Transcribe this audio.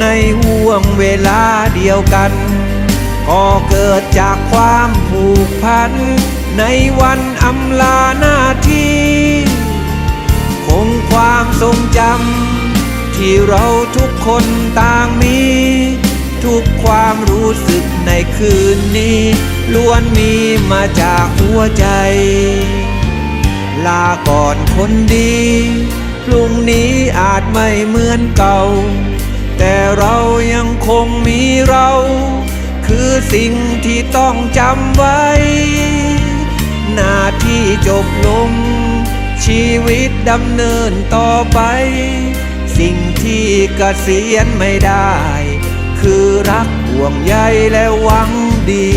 ในห่วงเวลาเดียวกัน ก็เกิดจากความผูกพัน ในวันอำลาหน้าที่คงความทรงจำที่เราทุกคนต่างมี ทุกความรู้สึกในคืนนี้ ล้วนมีมาจากหัวใจ ลาก่อนคนดี พรุ่งนี้อาจไม่เหมือนเก่า แต่เรายังคงมีเรา คือสิ่งที่ต้องจำไว้ หน้าที่จบลง ชีวิตดำเนินต่อไป สิ่งที่เกษียณไม่ได้ คือรักห่วงใยและหวังดี